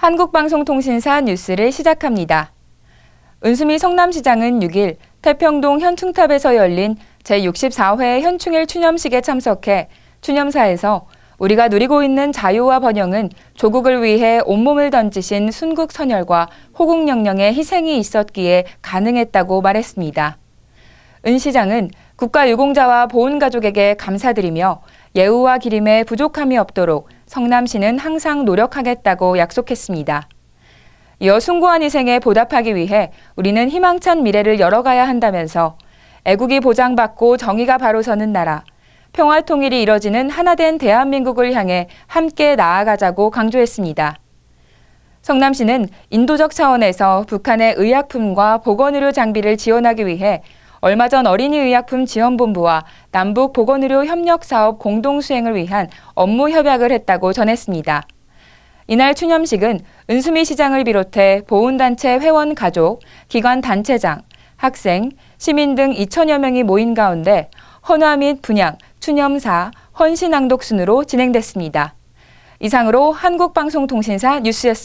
한국방송통신사 뉴스를 시작합니다. 은수미 성남시장은 6일 태평동 현충탑에서 열린 제64회 현충일 추념식에 참석해 추념사에서 우리가 누리고 있는 자유와 번영은 조국을 위해 온몸을 던지신 순국 선열과 호국영령의 희생이 있었기에 가능했다고 말했습니다. 은 시장은 국가유공자와 보훈가족에게 감사드리며 예우와 기림에 부족함이 없도록 성남시는 항상 노력하겠다고 약속했습니다. 이어 숭고한 희생에 보답하기 위해 우리는 희망찬 미래를 열어가야 한다면서 애국이 보장받고 정의가 바로 서는 나라, 평화 통일이 이뤄지는 하나된 대한민국을 향해 함께 나아가자고 강조했습니다. 성남시는 인도적 차원에서 북한의 의약품과 보건의료 장비를 지원하기 위해 얼마 전 어린이의약품 지원본부와 남북 보건의료 협력 사업 공동 수행을 위한 업무 협약을 했다고 전했습니다. 이날 추념식은 은수미 시장을 비롯해 보훈단체 회원 가족, 기관 단체장, 학생, 시민 등 2천여 명이 모인 가운데 헌화 및 분양, 추념사, 헌신낭독 순으로 진행됐습니다. 이상으로 한국방송통신사 뉴스였습니다.